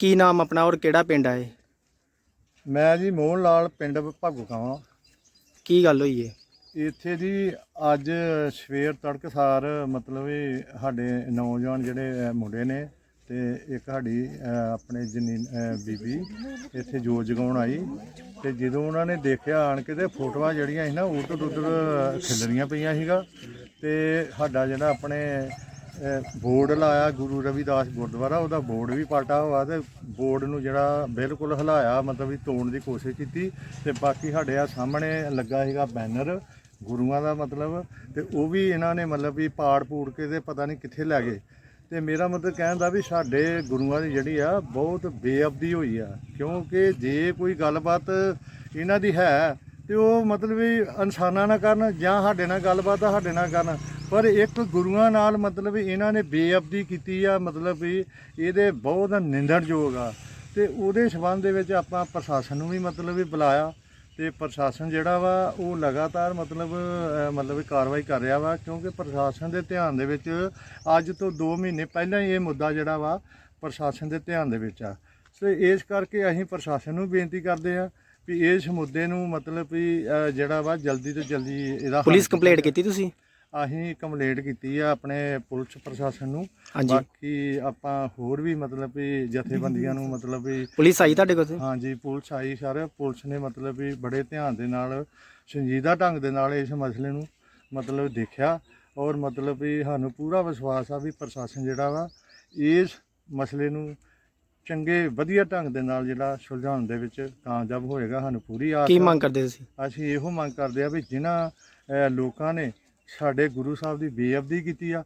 ਕੀ ਨਾਮ ਆਪਣਾ ਔਰ ਕਿਹੜਾ ਪਿੰਡ ਆ ਇਹ? ਮੈਂ ਜੀ ਮੋਹਨ ਲਾਲ ਪਿੰਡ ਭਾਗੂ ਕਾਵਾਂ ਕੀ ਗੱਲ ਹੋਈ ਏ? ਇੱਥੇ ਜੀ ਅੱਜ ਸਵੇਰ ਤੜਕਸਾਰ ਮਤਲਬ ਇਹ ਸਾਡੇ ਨੌਜਵਾਨ ਜਿਹੜੇ ਮੁੰਡੇ ਨੇ ਤੇ ਇੱਕ ਸਾਡੀ ਆਪਣੇ ਜਨੀ ਬੀਬੀ ਇੱਥੇ ਜੋਤ ਜਗਾਉਣ ਆਈ ਤੇ ਜਦੋਂ ਉਹਨਾਂ ਨੇ ਦੇਖਿਆ ਆਣ ਕੇ ਤੇ ਫੋਟੋਆਂ ਜਿਹੜੀਆਂ ਸੀ ਨਾ ਉਧਰ ਉਧਰ ਖਿਲਰੀਆਂ ਪਈਆਂ ਸੀਗਾ ਤੇ ਸਾਡਾ ਜਿਹੜਾ ਆਪਣੇ ਬੋਰਡ ਲਾਇਆ ਗੁਰੂ ਰਵਿਦਾਸ ਗੁਰਦੁਆਰਾ, ਉਹਦਾ ਬੋਰਡ ਵੀ ਪਾਟਾ ਹੋਇਆ ਤੇ ਬੋਰਡ ਨੂੰ ਜਿਹੜਾ ਬਿਲਕੁਲ ਹਿਲਾਇਆ, ਮਤਲਬ ਵੀ ਤੋੜਨ ਦੀ ਕੋਸ਼ਿਸ਼ ਕੀਤੀ ਤੇ ਬਾਕੀ ਸਾਡੇ ਆ ਸਾਹਮਣੇ ਲੱਗਾ ਸੀਗਾ ਬੈਨਰ, ਗੁਰੂਆਂ ਦਾ ਮਤਲਬ ਤੇ ਉਹ ਵੀ ਇਹਨਾਂ ਨੇ ਮਤਲਬ ਵੀ ਪਾੜ ਪੂੜ ਕੇ ਤੇ ਪਤਾ ਨਹੀਂ ਕਿੱਥੇ ਲੈ ਗਏ। ਤੇ ਮੇਰਾ ਮਤਲਬ ਕਹਿਣ ਦਾ ਵੀ ਸਾਡੇ ਗੁਰੂਆਂ ਦੀ ਜਿਹੜੀ ਆ ਬਹੁਤ ਬੇਅਬਦੀ ਹੋਈ ਆ, ਕਿਉਂਕਿ ਜੇ ਕੋਈ ਗੱਲਬਾਤ ਇਹਨਾਂ ਦੀ ਹੈ ਤੇ ਉਹ ਮਤਲਬ ਵੀ ਇਨਸਾਨਾਂ ਨਾਲ ਕਰਨ ਜਾਂ ਸਾਡੇ ਨਾਲ ਗੱਲਬਾਤ ਸਾਡੇ ਨਾਲ ਕਰਨ। ਪਰ ਇੱਕ ਗੁਰੂਆਂ ਨਾਲ ਮਤਲਬ ਇਹਨਾਂ ਨੇ ਬੇਅਬਦੀ ਕੀਤੀ ਆ ਮਤਲਬ ਵੀ ਇਹਦੇ ਬਹੁਤ ਨਿੰਦਣਯੋਗ ਆ। ਤੇ ਉਹਦੇ ਸਬੰਧ ਦੇ ਵਿੱਚ ਆਪਾਂ ਪ੍ਰਸ਼ਾਸਨ ਨੂੰ ਵੀ ਮਤਲਬ ਵੀ ਬੁਲਾਇਆ ਤੇ ਪ੍ਰਸ਼ਾਸਨ ਜਿਹੜਾ ਵਾ ਉਹ ਲਗਾਤਾਰ ਮਤਲਬ ਮਤਲਬ ਕਾਰਵਾਈ ਕਰ ਰਿਹਾ ਵਾ ਕਿਉਂਕਿ ਪ੍ਰਸ਼ਾਸਨ ਦੇ ਧਿਆਨ ਦੇ ਵਿੱਚ ਅੱਜ ਤੋਂ 2 ਮਹੀਨੇ ਪਹਿਲਾਂ ਹੀ ਇਹ ਮੁੱਦਾ ਜਿਹੜਾ ਵਾ ਪ੍ਰਸ਼ਾਸਨ ਦੇ ਧਿਆਨ ਦੇ ਵਿੱਚ ਆ। ਸੋ ਇਸ ਕਰਕੇ ਅਸੀਂ ਪ੍ਰਸ਼ਾਸਨ ਨੂੰ ਬੇਨਤੀ ਕਰਦੇ ਆ ਵੀ ਇਸ ਮੁੱਦੇ ਨੂੰ ਮਤਲਬ ਵੀ ਜਿਹੜਾ ਵਾ ਜਲਦੀ ਤੋਂ ਜਲਦੀ ਇਹਦਾ ਪੁਲਿਸ ਕੰਪਲੇਂਟ। ਕੀਤੀ ਤੁਸੀਂ? ਅਸੀਂ ਕੰਪਲੇਂਟ ਕੀਤੀ ਆ ਆਪਣੇ ਪੁਲਿਸ ਪ੍ਰਸ਼ਾਸਨ ਨੂੰ। ਹਾਂਜੀ। ਬਾਕੀ ਆਪਾਂ ਹੋਰ ਵੀ ਮਤਲਬ ਵੀ ਜਥੇਬੰਦੀਆਂ ਨੂੰ ਮਤਲਬ ਵੀ ਪੁਲਿਸ ਆਈ ਤੁਹਾਡੇ ਕੋਲ ਹਾਂਜੀ ਪੁਲਿਸ ਆਈ ਸਰ। ਪੁਲਿਸ ਨੇ ਮਤਲਬ ਵੀ ਬੜੇ ਧਿਆਨ ਦੇ ਨਾਲ ਸੰਜੀਦਾ ਢੰਗ ਦੇ ਨਾਲ ਇਸ ਮਸਲੇ ਨੂੰ ਮਤਲਬ ਦੇਖਿਆ ਔਰ ਮਤਲਬ ਵੀ ਸਾਨੂੰ ਪੂਰਾ ਵਿਸ਼ਵਾਸ ਆ ਵੀ ਪ੍ਰਸ਼ਾਸਨ ਜਿਹੜਾ ਵਾ ਇਸ ਮਸਲੇ ਨੂੰ ਚੰਗੇ ਵਧੀਆ ਢੰਗ ਦੇ ਨਾਲ ਜਿਹੜਾ ਸੁਲਝਾਉਣ ਦੇ ਵਿੱਚ ਕਾਮਯਾਬ ਹੋਏਗਾ। ਸਾਨੂੰ ਪੂਰੀ ਆਸ ਕੀ ਆ। ਮੰਗ ਕਰਦੇ ਤੁਸੀਂ? ਅਸੀਂ ਇਹੋ ਮੰਗ ਕਰਦੇ ਆ ਵੀ ਜਿਨ੍ਹਾਂ ਅਹ, ਲੋਕਾਂ ਨੇ ਸਾਡੇ ਗੁਰੂ ਸਾਹਿਬ ਦੀ ਬੇਅਬਦੀ ਕੀਤੀ ਆ